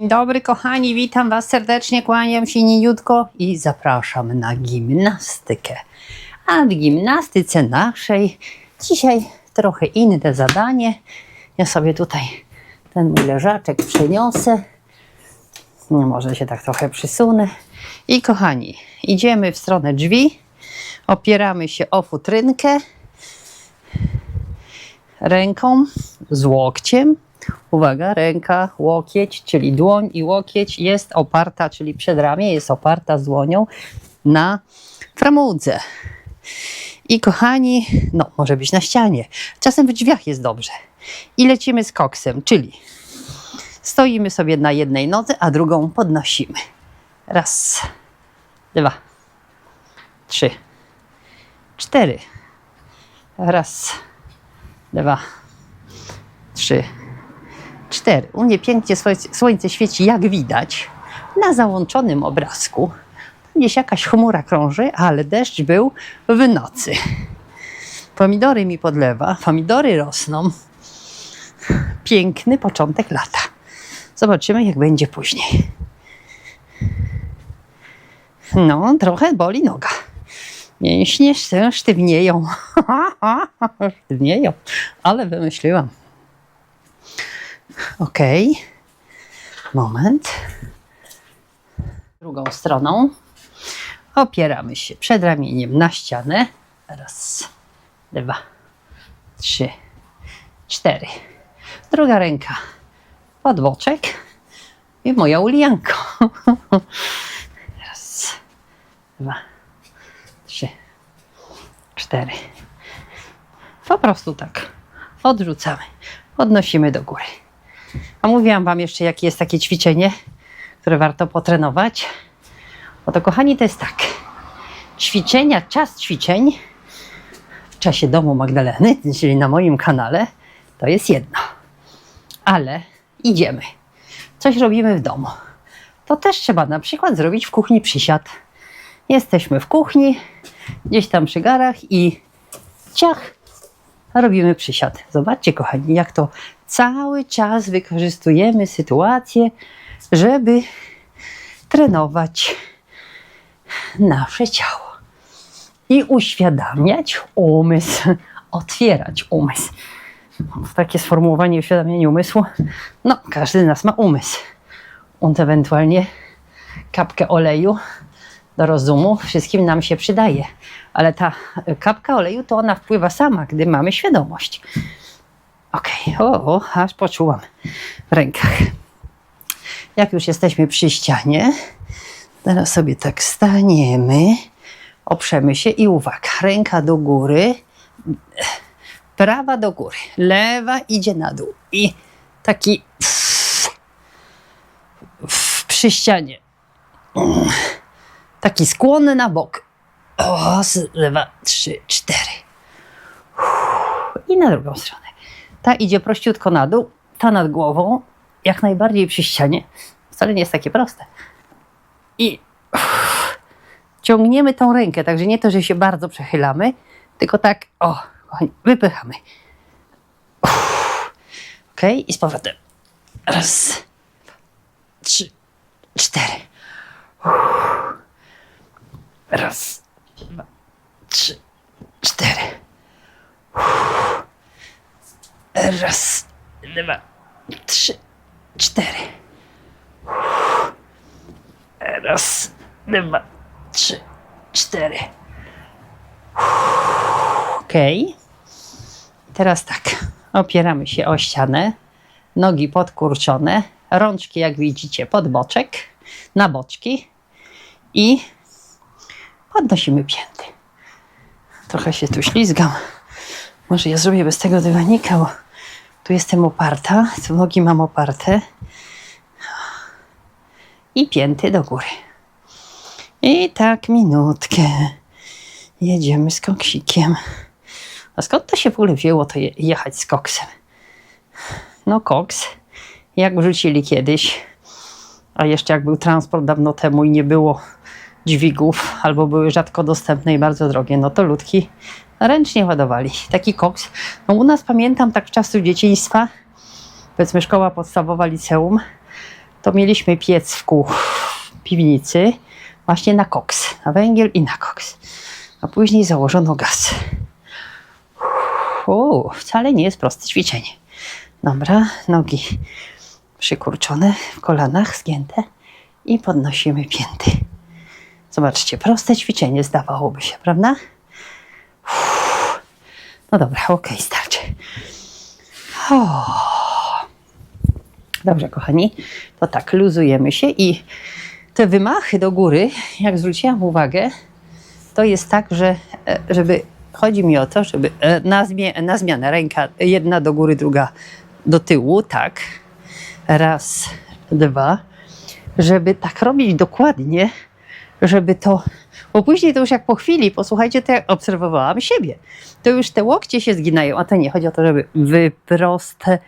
Dzień dobry kochani, witam Was serdecznie, kłaniam się nieniutko i zapraszam na gimnastykę. A w gimnastyce naszej dzisiaj trochę inne zadanie. Ja sobie tutaj ten mój leżaczek przeniosę. No, może się tak trochę przysunę. I kochani, idziemy w stronę drzwi, opieramy się o futrynkę ręką z łokciem. Uwaga, ręka, łokieć, czyli dłoń i łokieć jest oparta, czyli przedramię jest oparta z dłonią na framudze. I kochani, no może być na ścianie. Czasem w drzwiach jest dobrze. I lecimy z koksem, czyli stoimy sobie na jednej nodze, a drugą podnosimy. Raz, dwa, trzy, cztery. Raz, dwa, trzy, cztery. U mnie pięknie słońce świeci, jak widać, na załączonym obrazku. Gdzieś jakaś chmura krąży, ale deszcz był w nocy. Pomidory mi podlewa, pomidory rosną. Piękny początek lata. Zobaczymy, jak będzie później. No, trochę boli noga. Mięśnie się sztywnieją. sztywnieją, ale wymyśliłam. Ok. Moment. Drugą stroną opieramy się przed ramieniem na ścianę. Raz, dwa, trzy, cztery. Druga ręka pod boczek i moja ulijanko. Raz, dwa, trzy, cztery. Po prostu tak. Odrzucamy. Podnosimy do góry. A mówiłam Wam jeszcze, jakie jest takie ćwiczenie, które warto potrenować. Bo to, kochani, to jest tak. Ćwiczenia, czas ćwiczeń w czasie domu Magdaleny, czyli na moim kanale, to jest jedno. Ale idziemy. Coś robimy w domu. To też trzeba na przykład zrobić w kuchni przysiad. Jesteśmy w kuchni, gdzieś tam przy garach i ciach, robimy przysiad. Zobaczcie, kochani, jak to cały czas wykorzystujemy sytuację, żeby trenować nasze ciało i uświadamiać umysł, otwierać umysł. Takie sformułowanie uświadamianie umysłu. No, każdy z nas ma umysł. Und ewentualnie kapkę oleju do rozumu wszystkim nam się przydaje. Ale ta kapka oleju to ona wpływa sama, gdy mamy świadomość. Okej, o, o, aż poczułam w rękach. Jak już jesteśmy przy ścianie, teraz sobie tak staniemy, oprzemy się i uwaga, ręka do góry, prawa do góry, lewa idzie na dół i taki w, przy ścianie, taki skłon na bok. Raz, dwa, trzy, cztery. I na drugą stronę. Ta idzie prościutko na dół, ta nad głową, jak najbardziej przy ścianie. Wcale nie jest takie proste. I ciągniemy tą rękę, także nie to, że się bardzo przechylamy, tylko tak, o, wypychamy. Ok, i z powrotem. Raz, trzy, cztery. Raz, dwa, trzy, cztery. Raz, dwa, trzy, cztery. Raz, dwa, trzy, cztery. Okej. Teraz tak. Opieramy się o ścianę. Nogi podkurczone. Rączki, jak widzicie, pod boczek. Na boczki. I podnosimy pięty. Trochę się tu ślizgam. Może ja zrobię bez tego dywanika, bo tu jestem oparta, tu nogi mam oparte. I pięty do góry. I tak minutkę. Jedziemy z koksikiem. A skąd to się w ogóle wzięło to je, jechać z koksem? No koks, jak wrzucili kiedyś, a jeszcze jak był transport dawno temu i nie było dźwigów, albo były rzadko dostępne i bardzo drogie, no to ludki ręcznie ładowali. Taki koks. No u nas pamiętam tak w czasu dzieciństwa, powiedzmy szkoła podstawowa, liceum, to mieliśmy piec w, w piwnicy właśnie na koks, na węgiel i na koks. A później założono gaz. Uuu, wcale nie jest proste ćwiczenie. Dobra, nogi przykurczone w kolanach, zgięte i podnosimy pięty. Zobaczcie, proste ćwiczenie zdawałoby się, prawda? Uff. No dobra, okej, starczy. Dobrze, kochani, to tak, luzujemy się i te wymachy do góry, jak zwróciłam uwagę, to jest tak, że e, żeby, chodzi mi o to, żeby e, na, na zmianę ręka jedna do góry, druga do tyłu, tak. Raz, dwa. Żeby tak robić dokładnie, żeby to, bo później to już jak po chwili, posłuchajcie, to jak obserwowałam siebie, to już te łokcie się zginają, a to nie, chodzi o to, żeby wyproste,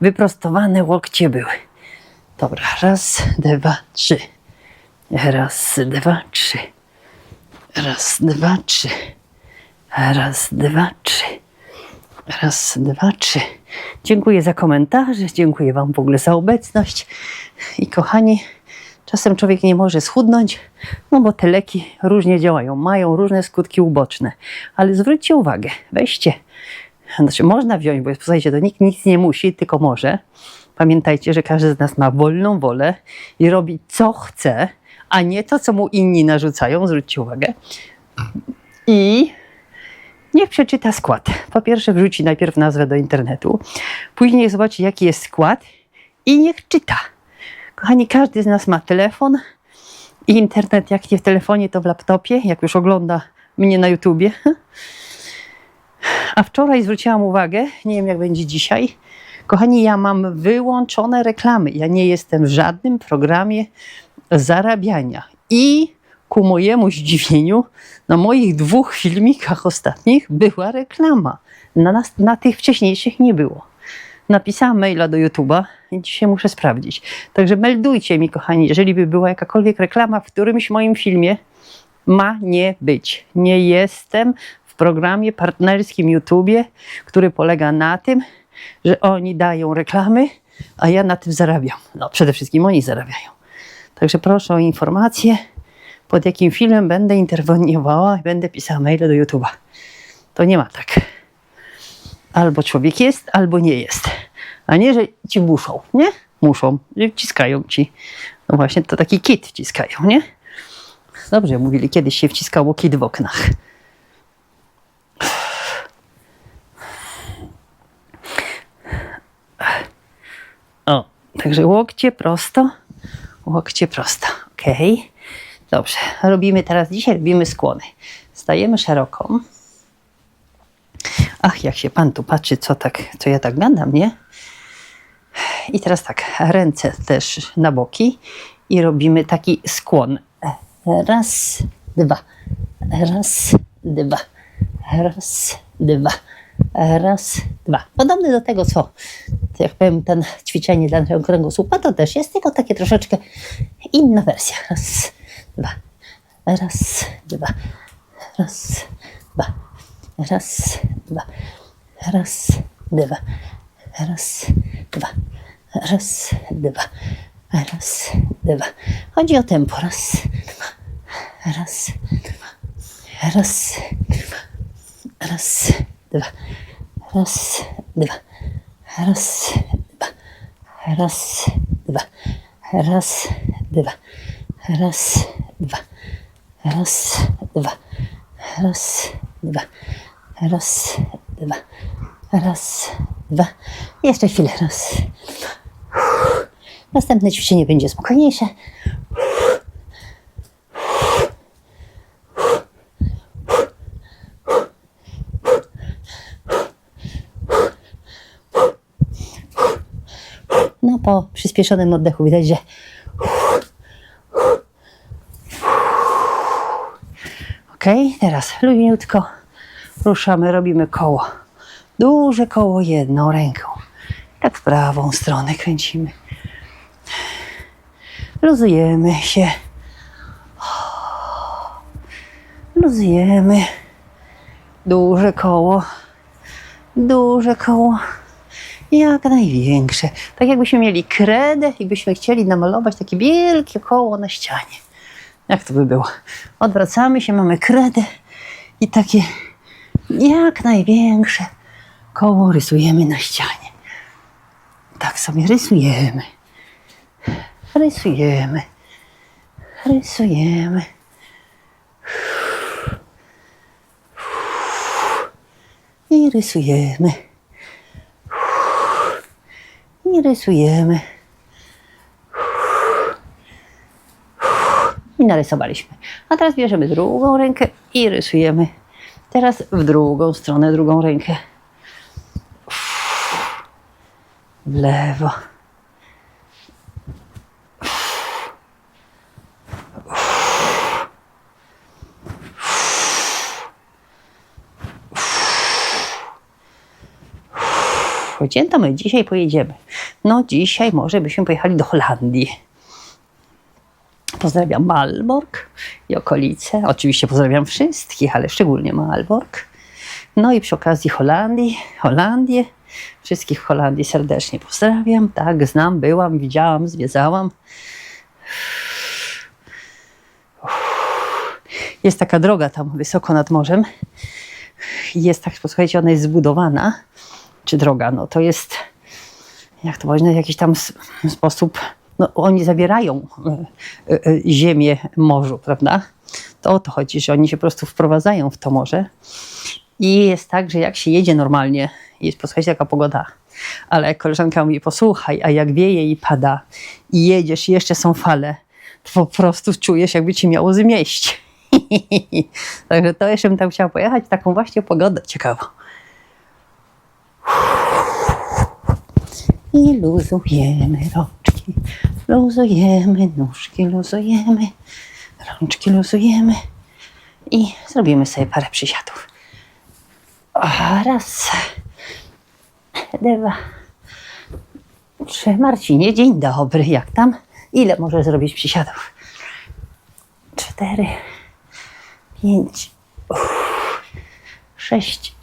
wyprostowane łokcie były. Dobra, raz, dwa, trzy. Raz, dwa, trzy. Raz, dwa, trzy. Raz, dwa, trzy. Raz, dwa, trzy. Dziękuję za komentarze, dziękuję Wam w ogóle za obecność. I kochani, czasem człowiek nie może schudnąć, no bo te leki różnie działają, mają różne skutki uboczne. Ale zwróćcie uwagę, weźcie. Znaczy, można wziąć, bo słuchajcie, to nikt nic nie musi, tylko może. Pamiętajcie, że każdy z nas ma wolną wolę i robi co chce, a nie to, co mu inni narzucają. Zwróćcie uwagę. I niech przeczyta skład. Po pierwsze, wrzuci najpierw nazwę do internetu, później zobaczy, jaki jest skład i niech czyta. Kochani, każdy z nas ma telefon i internet, jak nie w telefonie, to w laptopie, jak już ogląda mnie na YouTubie. A wczoraj zwróciłam uwagę, nie wiem jak będzie dzisiaj. Kochani, ja mam wyłączone reklamy. Ja nie jestem w żadnym programie zarabiania. I ku mojemu zdziwieniu, na moich dwóch filmikach ostatnich była reklama. Na, nas, na tych wcześniejszych nie było. Napisałam maila do YouTube'a i dzisiaj muszę sprawdzić. Także meldujcie mi, kochani, jeżeli by była jakakolwiek reklama w którymś moim filmie, ma nie być. Nie jestem w programie partnerskim YouTubie, który polega na tym, że oni dają reklamy, a ja na tym zarabiam. No, przede wszystkim oni zarabiają. Także proszę o informację, pod jakim filmem będę interweniowała i będę pisała maile do YouTube'a. To nie ma tak. Albo człowiek jest, albo nie jest. A nie, że ci muszą, nie? Muszą, że wciskają ci. No właśnie, to taki kit wciskają, nie? Dobrze mówili, kiedyś się wciskało kit w oknach. O, także łokcie prosto, łokcie prosto, ok. Dobrze, robimy teraz, dzisiaj robimy skłony. Stajemy szeroko. Ach, jak się pan tu patrzy, co tak, co ja tak gadam, nie? I teraz tak, ręce też na boki i robimy taki skłon. Raz, dwa, raz, dwa, raz, dwa, raz, dwa. Podobny do tego, co, jak powiem, ten ćwiczenie dla kręgosłupa, to też jest, tylko takie troszeczkę inna wersja. Raz, dwa, raz, dwa, raz, raz, dwa, raz, dwa, raz, dwa, raz, dwa, raz, dwa. Chodzi o tempo. Raz, dwa, raz, dwa, raz, dwa, raz, dwa, raz, dwa, raz, dwa, raz, dwa, raz, dwa, raz, dwa, raz, dwa, raz, dwa, raz, dwa, raz, dwa. Jeszcze chwilę. Raz. Następne ćwiczenie będzie spokojniejsze. No po przyspieszonym oddechu widać, że Ok, teraz luźniutko ruszamy, robimy koło. Duże koło jedną ręką. Tak w prawą stronę kręcimy. Luzujemy się. Luzujemy. Duże koło. Duże koło. jak największe. Tak jakbyśmy mieli kredę i byśmy chcieli namalować takie wielkie koło na ścianie. Jak to by było? Odwracamy się, mamy kredę i takie jak największe koło rysujemy na ścianie. Tak sobie rysujemy. Rysujemy. Rysujemy. I rysujemy. I rysujemy. I narysowaliśmy. A teraz bierzemy drugą rękę i rysujemy. Teraz w drugą stronę, drugą rękę. W lewo. Gdzie to my dzisiaj pojedziemy? No dzisiaj może byśmy pojechali do Holandii. Pozdrawiam Malbork i okolice. Oczywiście pozdrawiam wszystkich, ale szczególnie Malbork. No i przy okazji Holandii, Holandię. Wszystkich w Holandii serdecznie pozdrawiam. Tak, znam, byłam, widziałam, zwiedzałam. Jest taka droga tam wysoko nad morzem. Jest tak, posłuchajcie, ona jest zbudowana. Czy droga, no to jest, jak to można, w jakiś tam sposób, no oni zabierają y, y, y, ziemię morzu, prawda? To o to chodzi, że oni się po prostu wprowadzają w to morze. I jest tak, że jak się jedzie normalnie, jest posłuchajcie, jaka pogoda, ale jak koleżanka mówi, posłuchaj, a jak wieje i pada i jedziesz i jeszcze są fale, to po prostu czujesz, jakby ci miało zmieść. Także to jeszcze bym tam chciała pojechać, taką właśnie pogodę ciekawą. I luzujemy rączki, luzujemy nóżki, luzujemy, rączki luzujemy i zrobimy sobie parę przysiadów. Raz, dwa, trzy. Marcinie, dzień dobry, jak tam? Ile możesz zrobić przysiadów? Cztery, pięć, sześć,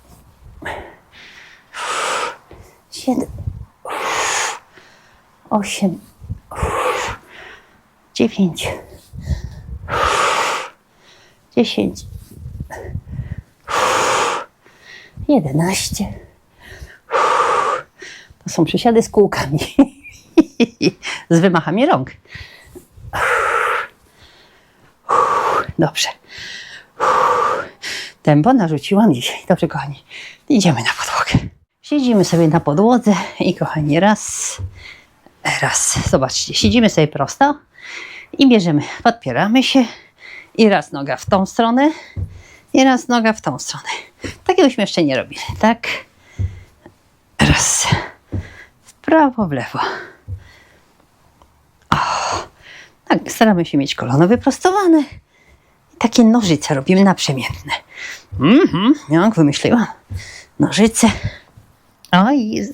siedem, osiem, dziewięć, dziesięć, jedenaście. To są przysiady z kółkami. z wymachami rąk. Dobrze. Tempo narzuciłam dzisiaj. Dobrze, kochani. Idziemy na podłogę. Siedzimy sobie na podłodze i kochani, raz, raz. Zobaczcie, siedzimy sobie prosto i bierzemy, podpieramy się i raz noga w tą stronę i raz noga w tą stronę. Takiego byśmy jeszcze nie robili, tak? Raz. W prawo, w lewo. O, tak, staramy się mieć kolano wyprostowane. Takie nożyce robimy naprzemienne. Mhm, jak wymyśliłam. Nożyce. Oj,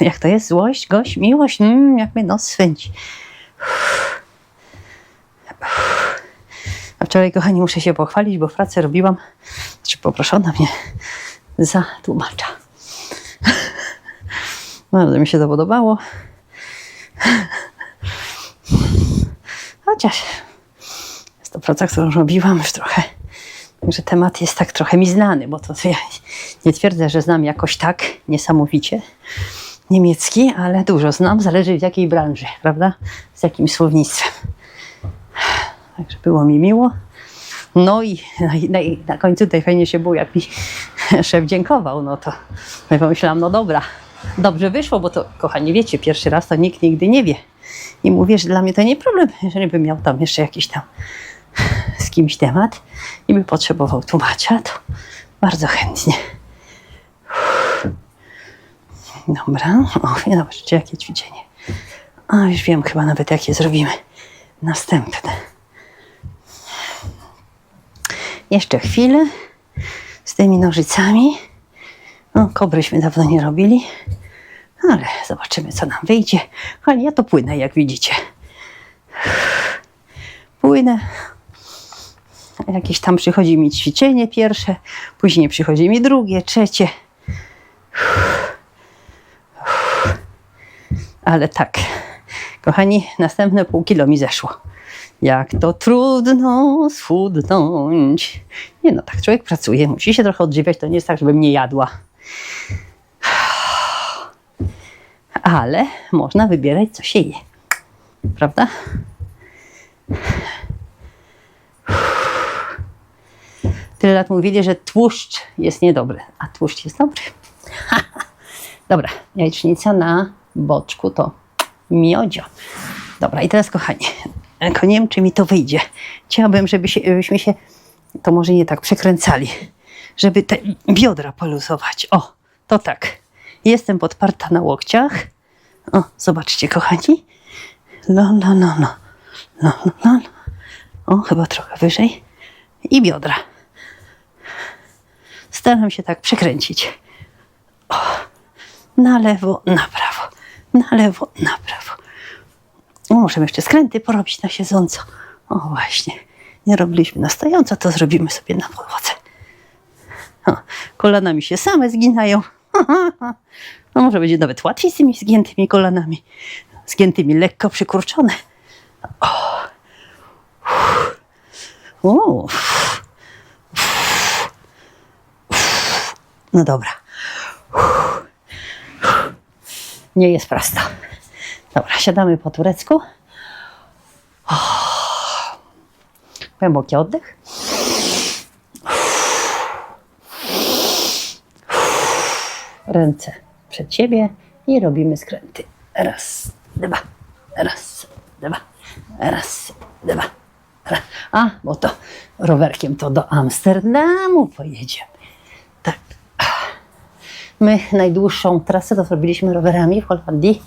jak to jest? Złość, gość, miłość. Mm, jak mnie nos swędzi. Wczoraj, kochani, muszę się pochwalić, bo w pracy robiłam, czy poproszono mnie za tłumacza. Bardzo mi się to podobało. Chociaż jest to praca, którą robiłam już trochę. Także temat jest tak trochę mi znany, bo to ja nie twierdzę, że znam jakoś tak niesamowicie niemiecki, ale dużo znam, zależy w jakiej branży, prawda? Z jakim słownictwem. Także było mi miło. No i na, końcu tutaj fajnie się było, jak mi szef dziękował, no to ja pomyślałam, no dobra, dobrze wyszło, bo to, kochani, wiecie, pierwszy raz to nikt nigdy nie wie. I mówię, że dla mnie to nie problem, jeżeli bym miał tam jeszcze jakiś tam z kimś temat i by potrzebował tłumacza, to bardzo chętnie. Dobra, o, i zobaczcie, jakie ćwiczenie. A, już wiem chyba nawet, jakie zrobimy. Następne. Jeszcze chwilę z tymi nożycami. No, kobryśmy dawno nie robili, ale zobaczymy, co nam wyjdzie. Kochani, ja to płynę, jak widzicie. Płynę. Jakieś tam przychodzi mi ćwiczenie pierwsze, później przychodzi mi drugie, trzecie. Ale tak, kochani, następne pół kilo mi zeszło. Jak to trudno schudnąć. Nie no, tak człowiek pracuje, musi się trochę odżywiać, to nie jest tak, żebym nie jadła. Ale można wybierać, co się je. Prawda? Tyle lat mówili, że tłuszcz jest niedobry, a tłuszcz jest dobry. Dobra, jajecznica na boczku to miodzio. Dobra, i teraz kochani, tylko nie wiem, czy mi to wyjdzie. Chciałabym, żeby się, żebyśmy się, to może nie tak przekręcali, żeby te biodra poluzować. O, to tak. Jestem podparta na łokciach. O, zobaczcie, kochani. No, no, no, no. No, no, no. O, chyba trochę wyżej. I biodra. Staram się tak przekręcić. O, na lewo, na prawo. Na lewo, na prawo. O, możemy jeszcze skręty porobić na siedząco. O, właśnie. Nie robiliśmy na stojąco, to zrobimy sobie na podłodze. Kolana mi się same zginają. No może będzie nawet łatwiej z tymi zgiętymi kolanami. Zgiętymi, lekko przykurczone. O. O. No dobra. Nie jest prosto. Dobra, siadamy po turecku. O. Głęboki oddech. Ręce przed siebie i robimy skręty. Raz, dwa, raz, dwa, raz, dwa. Raz. A, bo to rowerkiem to do Amsterdamu pojedziemy. Tak. My najdłuższą trasę to zrobiliśmy rowerami w Holandii.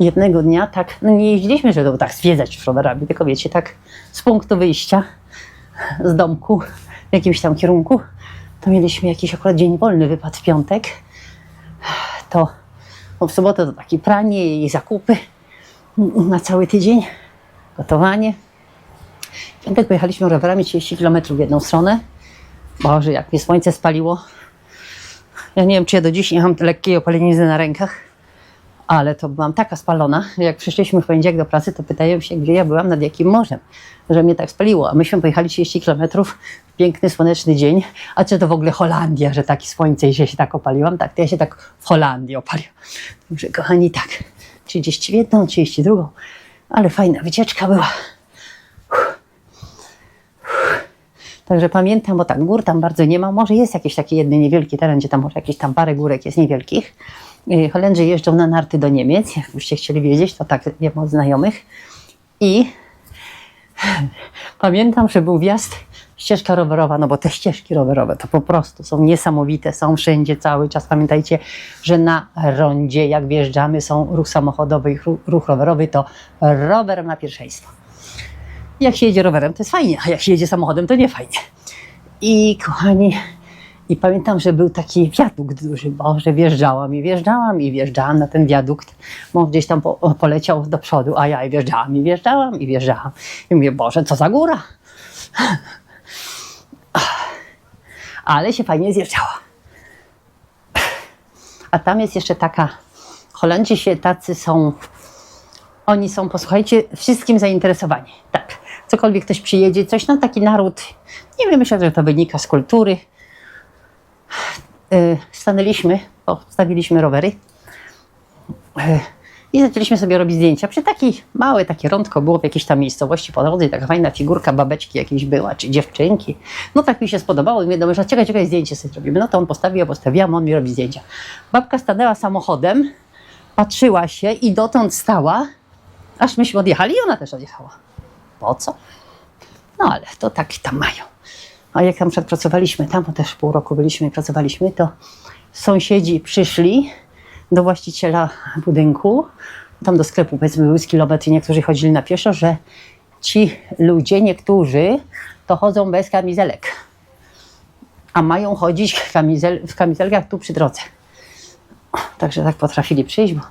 Jednego dnia tak, no nie jeździliśmy, żeby tak zwiedzać rowerami, tylko wiecie, tak z punktu wyjścia z domku w jakimś tam kierunku, to mieliśmy jakiś akurat dzień wolny, wypadł w piątek. To bo w sobotę to takie pranie i zakupy na cały tydzień, gotowanie. W piątek pojechaliśmy rowerami 30 km w jedną stronę. Boże, jak mnie słońce spaliło. Ja nie wiem, czy ja do dziś nie mam lekkiej opalenizny na rękach, ale to byłam taka spalona, że jak przyszliśmy w poniedziałek do pracy, to pytają się, gdzie ja byłam, nad jakim morzem, że mnie tak spaliło. A myśmy pojechali 30 km w piękny, słoneczny dzień. A czy to w ogóle Holandia, że takie słońce i że się tak opaliłam? Tak, to ja się tak w Holandii opaliłam. Także kochani, tak, 31, 32, ale fajna wycieczka była. Także pamiętam, bo tak, gór tam bardzo nie ma. Może jest jakiś taki jeden niewielki teren, gdzie tam może jakieś tam parę górek jest niewielkich. Yy, Holendrzy jeżdżą na narty do Niemiec, jakbyście chcieli wiedzieć, to tak wiem od znajomych. I pamiętam, że był wjazd, ścieżka rowerowa, no bo te ścieżki rowerowe to po prostu są niesamowite, są wszędzie cały czas. Pamiętajcie, że na rondzie, jak wjeżdżamy, są ruch samochodowy i ruch, ruch rowerowy, to rower ma pierwszeństwo. Jak się jedzie rowerem, to jest fajnie, a jak się jedzie samochodem, to nie fajnie. I kochani, i pamiętam, że był taki wiadukt duży, Boże, wjeżdżałam i wjeżdżałam i wjeżdżałam na ten wiadukt. Mąż gdzieś tam po, poleciał do przodu, a ja i wjeżdżałam i wjeżdżałam i wjeżdżałam. I mówię, Boże, co za góra. Ale się fajnie zjeżdżała. A tam jest jeszcze taka, Holendrzy się tacy są, oni są, posłuchajcie, wszystkim zainteresowani. Tak, cokolwiek ktoś przyjedzie, coś, no taki naród, nie wiem, myślę, że to wynika z kultury. Yy, stanęliśmy, postawiliśmy rowery yy, i zaczęliśmy sobie robić zdjęcia. Przy takiej małe takie rądko było w jakiejś tam miejscowości po drodze i taka fajna figurka babeczki jakiejś była, czy dziewczynki. No tak mi się spodobało i mnie domyśla, że czekaj, czekaj, zdjęcie sobie zrobimy. No to on postawił, ja postawiłam, on mi robi zdjęcia. Babka stanęła samochodem, patrzyła się i dotąd stała, aż myśmy odjechali i ona też odjechała. Po co? No ale to tak tam mają. A jak tam pracowaliśmy, tam też pół roku byliśmy i pracowaliśmy, to sąsiedzi przyszli do właściciela budynku, tam do sklepu powiedzmy był kilometr i niektórzy chodzili na pieszo, że ci ludzie, niektórzy, to chodzą bez kamizelek, a mają chodzić w, kamizel, w kamizelkach tu przy drodze. Także tak potrafili przyjść, bo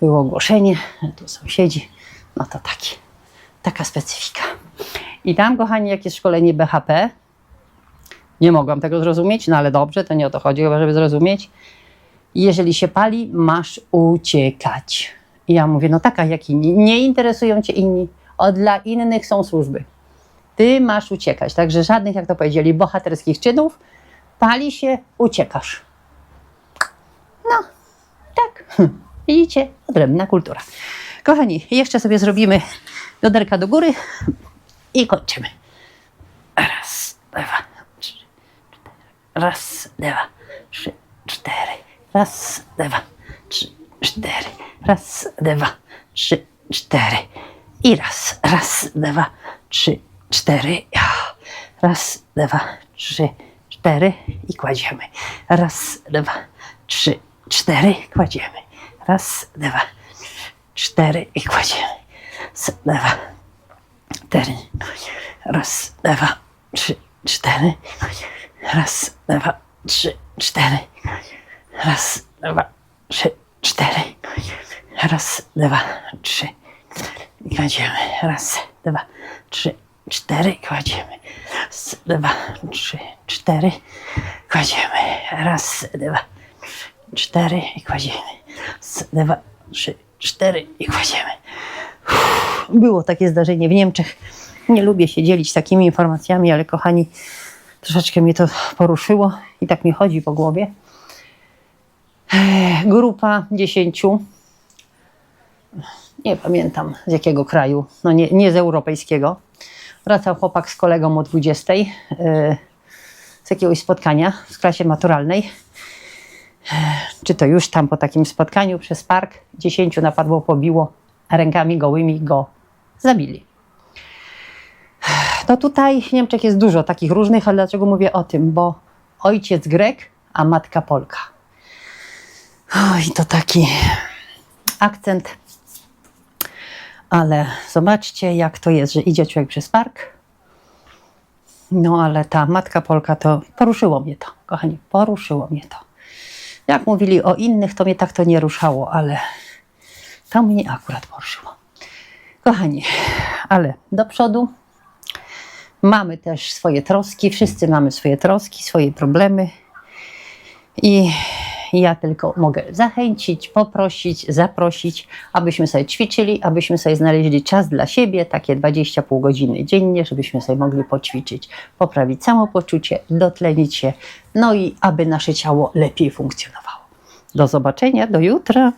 było ogłoszenie, tu sąsiedzi, no to taki, taka specyfika. I tam, kochani, jak jest szkolenie BHP, nie mogłam tego zrozumieć, no ale dobrze, to nie o to chodzi chyba, żeby zrozumieć. Jeżeli się pali, masz uciekać. I ja mówię, no taka jak inni. Nie interesują cię inni. O, dla innych są służby. Ty masz uciekać. Także żadnych, jak to powiedzieli, bohaterskich czynów. Pali się, uciekasz. No, tak. Widzicie? Odrębna kultura. Kochani, jeszcze sobie zrobimy bioderka do góry i kończymy. Raz, dwa. Raz, dwa, trzy, cztery. Raz, dwa, trzy, cztery. Raz, dwa, trzy, cztery. I raz, raz, dwa, trzy, cztery. Raz, dwa, trzy, cztery i kładziemy. Raz, dwa, trzy, cztery, kładziemy. Raz, dwa, cztery i kładziemy. Raz, dwa, cztery. Raz, dwa, trzy, cztery. Raz, dwa, trzy, cztery. Raz, dwa, trzy, cztery. Raz, dwa, trzy. Kładziemy. Raz, dwa, trzy, cztery. Kładziemy. Raz, dwa, trzy, cztery. Kładziemy. Raz, dwa, cztery. I kładziemy. Raz, dwa, trzy, cztery. I kładziemy. Uff, Było takie zdarzenie w Niemczech. Nie lubię się dzielić takimi informacjami, ale kochani, troszeczkę mnie to poruszyło i tak mi chodzi po głowie. Grupa dziesięciu, nie pamiętam z jakiego kraju, no nie, nie z europejskiego. Wracał chłopak z kolegą o 20 yy, z jakiegoś spotkania w klasie maturalnej. Czy to już tam po takim spotkaniu przez park dziesięciu napadło, pobiło, a rękami gołymi go zabili. No tutaj w Niemczech jest dużo takich różnych, ale dlaczego mówię o tym? Bo ojciec Grek, a matka Polka. Oj, to taki akcent. Ale zobaczcie, jak to jest, że idzie człowiek przez park. No ale ta matka Polka to poruszyło mnie to, kochani, poruszyło mnie to. Jak mówili o innych, to mnie tak to nie ruszało, ale to mnie akurat poruszyło. Kochani, ale do przodu. Mamy też swoje troski, wszyscy mamy swoje troski, swoje problemy. I ja tylko mogę zachęcić, poprosić, zaprosić, abyśmy sobie ćwiczyli, abyśmy sobie znaleźli czas dla siebie, takie 20 pół godziny dziennie, żebyśmy sobie mogli poćwiczyć, poprawić samopoczucie, dotlenić się, no i aby nasze ciało lepiej funkcjonowało. Do zobaczenia, do jutra.